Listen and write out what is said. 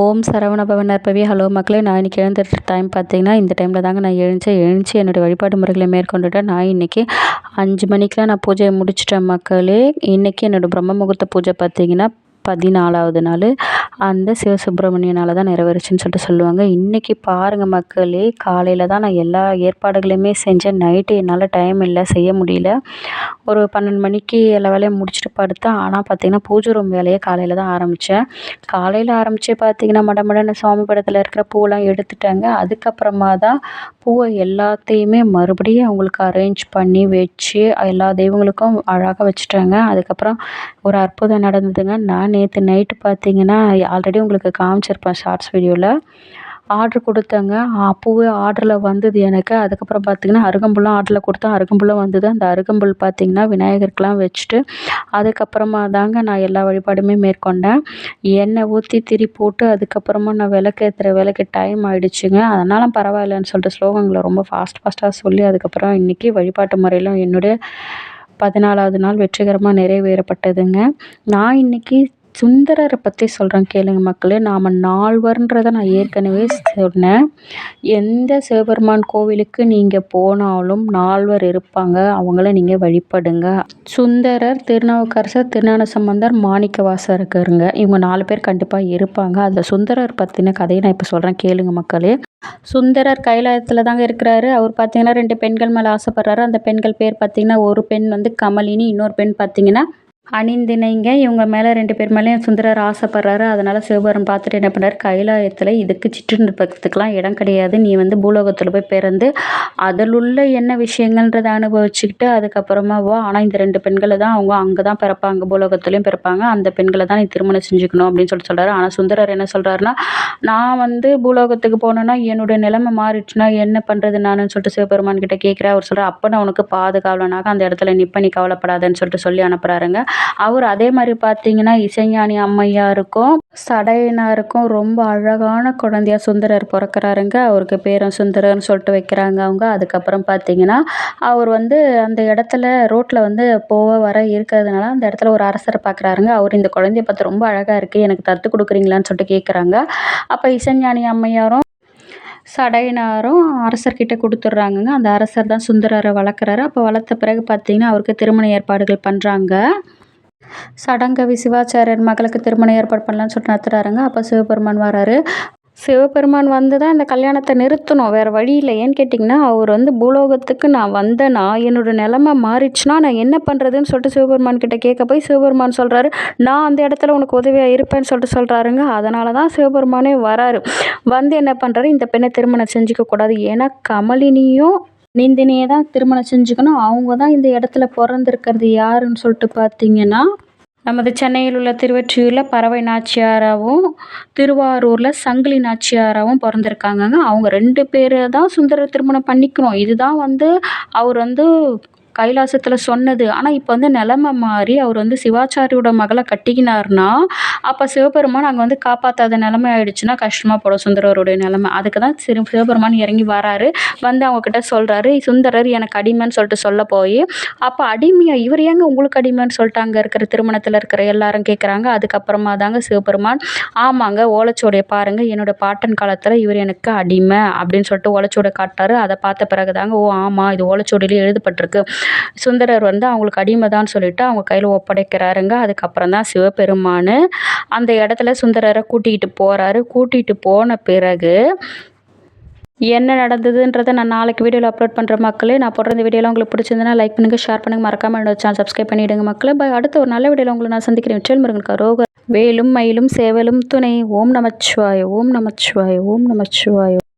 ஓம் சரவண பவன் நற்பவி. Hello மக்களே நான் இன்றைக்கி எழுந்துட்டு டைம் பார்த்தீங்கன்னா இந்த டைமில் தாங்க நான் எழுந்தேன் எழுந்து என்னுடைய வழிபாடு முறைகளை மேற்கொண்டுட்டேன். நான் இன்றைக்கி அஞ்சு மணிக்கெலாம் நான் பூஜையை முடிச்சிட்டேன் மக்களே. இன்றைக்கி என்னோடய பிரம்ம முகூர்த்த பூஜை பார்த்தீங்கன்னா பதினாலாவது நாள் அந்த சிவசுப்ரமணியனால் தான் நிறைவேறுச்சுன்னு சொல்லிட்டு சொல்லுவாங்க. இன்றைக்கி பாருங்கள் மக்களே காலையில் தான் நான் எல்லா ஏற்பாடுகளையுமே செஞ்சேன். நைட்டு என்னால் டைம் இல்லை செய்ய முடியல. ஒரு பன்னெண்டு மணிக்கு எல்லா வேலையும் முடிச்சுட்டு படுத்தேன். ஆனால் பார்த்திங்கன்னா பூஜை ரூம் வேலையை காலையில் தான் ஆரம்பித்தேன் காலையில் ஆரம்பித்து பார்த்திங்கன்னா மட மடன்னு சுவாமி படத்தில் இருக்கிற பூவெல்லாம் எடுத்துட்டாங்க. அதுக்கப்புறமா தான் பூவை எல்லாத்தையுமே மறுபடியும் அவங்களுக்கு அரேஞ்ச் பண்ணி வச்சு எல்லா தெய்வங்களுக்கும் அழகாக வச்சுட்டாங்க. அதுக்கப்புறம் ஒரு அற்புதம் நடந்ததுங்க. நான் நேற்று நைட்டு பார்த்தீங்கன்னா ஆல்ரெடி உங்களுக்கு காமிச்சிருப்பேன் ஷார்ட்ஸ் வீடியோவில் ஆர்ட்ரு கொடுத்தேங்க. அப்போவே ஆர்டரில் வந்தது எனக்கு. அதுக்கப்புறம் பார்த்திங்கன்னா அருகம்புல்லும் ஆர்டரில் கொடுத்தேன். அருகம்புல்லும் வந்தது. அந்த அருகம்புல் பார்த்திங்கன்னா விநாயகருக்கெலாம் வச்சுட்டு அதுக்கப்புறமா தாங்க நான் எல்லா வழிபாடுமே மேற்கொண்டேன். எண்ணெய் ஊற்றி திரி போட்டு அதுக்கப்புறமா நான் விளக்கேற்றுற விளக்கு டைம் ஆகிடுச்சுங்க அதனால் பரவாயில்லன்னு சொல்லிட்டு ஸ்லோகங்களை ரொம்ப ஃபாஸ்ட் ஃபாஸ்ட்டாக சொல்லி அதுக்கப்புறம் இன்றைக்கி வழிபாட்டு முறையிலும் என்னுடைய பதினாலாவது நாள் வெற்றிகரமாக நிறைவேறப்பட்டதுங்க. நான் இன்றைக்கி சுந்தரரை பற்றி சொல்கிறேன் கேளுங்க மக்களே. நாம் நால்வர்ன்றதை நான் ஏற்கனவே சொன்னேன். எந்த சிவபெருமான் கோவிலுக்கு நீங்கள் போனாலும் நால்வர் இருப்பாங்க. அவங்கள நீங்கள் வழிபடுங்க. சுந்தரர் திருநாவுக்கரசர் திருஞான சம்பந்தர் மாணிக்கவாசகருங்க இவங்க நாலு பேர் கண்டிப்பாக இருப்பாங்க. அந்த சுந்தரர் பற்றின கதையை நான் இப்போ சொல்கிறேன் கேளுங்க மக்களே. சுந்தரர் கைலாயத்தில் தாங்க இருக்கிறாரு. அவர் பார்த்தீங்கன்னா ரெண்டு பெண்கள் மேலே ஆசைப்படுறாரு. அந்த பெண்கள் பேர் பார்த்தீங்கன்னா ஒரு பெண் வந்து கமலினி இன்னொரு பெண் பார்த்தீங்கன்னா அணிந்திணைங்க. இவங்க மேலே ரெண்டு பேர் மேலேயும் சுந்தரர் ஆசைப்படுறாரு. அதனால் சிவபெருமான் பார்த்துட்டு என்ன பண்ணார் கைலாயத்தில் இதுக்கு சிற்றின்பத்துக்கெலாம் இடம் கிடையாது. நீ வந்து பூலோகத்தில் போய் பிறந்து அதில் உள்ள என்ன விஷயங்கள்ன்றதை அனுபவிச்சுக்கிட்டு அதுக்கப்புறமா வா. ஆனால் இந்த ரெண்டு பெண்களை தான் அவங்க அங்கே தான் பிறப்பாங்க. பூலோகத்துலேயும் பிறப்பாங்க. அந்த பெண்களை தான் நீ திருமணம் செஞ்சுக்கணும் அப்படின்னு சொல்லிட்டு சொல்கிறாரு ஆனால் சுந்தரர் என்ன சொல்கிறாருன்னா நான் வந்து பூலோகத்துக்கு போனேன்னா என்னுடைய நிலைமை மாறிடுச்சுன்னா என்ன பண்ணுறது நானுன்னு சொல்லிட்டு சிவபெருமான் கிட்ட கேட்குறேன் அவர் சொல்கிறார் அப்போ நான் உனக்கு பாதுகாவலனாக அந்த இடத்துல நிப்ப நீ கவலைப்படாதன்னு சொல்லிட்டு சொல்லி அனுப்புகிறாருங்க அவர் அதே மாதிரி பார்த்தீங்கன்னா இசைஞானி அம்மையாருக்கும் சடையனாருக்கும் ரொம்ப அழகான குழந்தையா சுந்தரர் பிறக்கிறாருங்க. அவருக்கு பேரும் சுந்தரர்னு சொல்லிட்டு வைக்கிறாங்க அவங்க. அதுக்கப்புறம் பார்த்தீங்கன்னா அவர் வந்து அந்த இடத்துல ரோட்டில் வந்து போக வர இருக்கிறதுனால அந்த இடத்துல ஒரு அரசரை பார்க்குறாருங்க. அவர் இந்த குழந்தைய பார்த்து ரொம்ப அழகாக இருக்குது எனக்கு தத்து கொடுக்குறீங்களான்னு சொல்லிட்டு கேட்குறாங்க அப்போ இசைஞானி அம்மையாரும் சடையனாரும் அரசர்கிட்ட கொடுத்துட்றாங்கங்க. அந்த அரசர் தான் சுந்தரரை வளர்க்குறாரு. அப்போ வளர்த்த பிறகு பார்த்தீங்கன்னா அவருக்கு திருமண ஏற்பாடுகள் பண்ணுறாங்க சடங்கவி சிவாச்சாரியர் மகளுக்கு திருமணம் ஏற்பாடு பண்ணலான்னு சொல்லிட்டு நடத்துகிறாருங்க அப்போ சிவபெருமான் வராரு. சிவபெருமான் வந்து தான் இந்த கல்யாணத்தை நிறுத்தணும். வேறு வழி இல்லை. ஏன்னு கேட்டிங்கன்னா அவர் வந்து பூலோகத்துக்கு நான் வந்தேன்னா என்னோடய நிலமை மாறிடுச்சுன்னா நான் என்ன பண்ணுறதுன்னு சொல்லிட்டு சிவபெருமான் கிட்டே கேட்க போய் சிவபெருமான் சொல்கிறாரு நான் அந்த இடத்துல உனக்கு உதவியாக இருப்பேன்னு சொல்லிட்டு சொல்கிறாருங்க அதனால தான் சிவபெருமானே வராரு. வந்து என்ன பண்ணுறாரு இந்த பெண்ணை திருமணம் செஞ்சுக்க கூடாது. ஏன்னா கமலினியும் நீந்தினியே தான் திருமணம் செஞ்சுக்கணும். அவங்க தான் இந்த இடத்துல பிறந்திருக்கிறது யாருன்னு சொல்லிட்டு பார்த்தீங்கன்னா நமது சென்னையில் உள்ள திருவொற்றியூரில் பறவை நாச்சியாராகவும் திருவாரூரில் சங்கிலி நாச்சியாராகவும் பிறந்திருக்காங்கங்க. அவங்க ரெண்டு பேரை தான் சுந்தர திருமணம் பண்ணிக்கணும். இதுதான் வந்து அவர் வந்து கைலாசத்தில் சொன்னது. ஆனால் இப்போ வந்து நிலமை மாறி அவர் வந்து சிவாச்சாரியோட மகளை கட்டிக்கினார்னா அப்போ சிவபெருமான் அங்கே வந்து காப்பாற்றாத நிலமை ஆயிடுச்சுன்னா கஷ்டமாக போடும் சுந்தரருடைய நிலமை. அதுக்கு தான் சிறு சிவபெருமான் இறங்கி வராரு. வந்து அவங்கக்கிட்ட சொல்கிறாரு சுந்தரர் எனக்கு அடிமைன்னு சொல்லிட்டு சொல்ல போய் அப்போ அடிமையா இவர் ஏங்க உங்களுக்கு அடிமைன்னு சொல்லிட்டு அங்கே இருக்கிற திருமணத்தில் இருக்கிற எல்லாரும் கேட்குறாங்க அதுக்கப்புறமா தாங்க சிவபெருமான் ஆமாங்க ஓலைச்சுவடியை பாருங்கள் என்னோடய பாட்டன் காலத்தில் இவர் எனக்கு அடிமை அப்படின்னு சொல்லிட்டு ஓலைச்சுவடை காட்டாரு அதை பார்த்த பிறகு தாங்க ஓ ஆமாம் இது ஓலைச்சுவடியிலே எழுதப்பட்டிருக்கு. சுந்தரர் வந்து அவங்களுக்கு அடிமை தான் சொல்லிட்டு அவங்க கையில் ஒப்படைக்கிறாருங்க. அதுக்கப்புறம் தான் சிவபெருமான் அந்த இடத்துல சுந்தரரை கூட்டிகிட்டு போகிறாரு கூட்டிகிட்டு போன பிறகு என்ன நடந்ததுன்றதை நான் நாளைக்கு வீடியோவில் அப்லோட் பண்ணுற மக்களே நான் போடுற இந்த வீடியோவில் உங்களுக்கு பிடிச்சிருந்தனா லைக் பண்ணுங்கள் ஷேர் பண்ணுங்கள் மறக்காமல் என்னோட சேனல் சப்ஸ்கிரைப் பண்ணிவிடுங்க மக்களே. பை அடுத்த ஒரு நல்ல வீடியோவில் உங்களை நான் சந்திக்கிறேன். விச்சல் முருகன் கரோக வேலும் மயிலும் சேவலும் துணை. ஓம் நமச்சிவாய ஓம் நமச்சிவாய ஓம் நமச்சிவாய.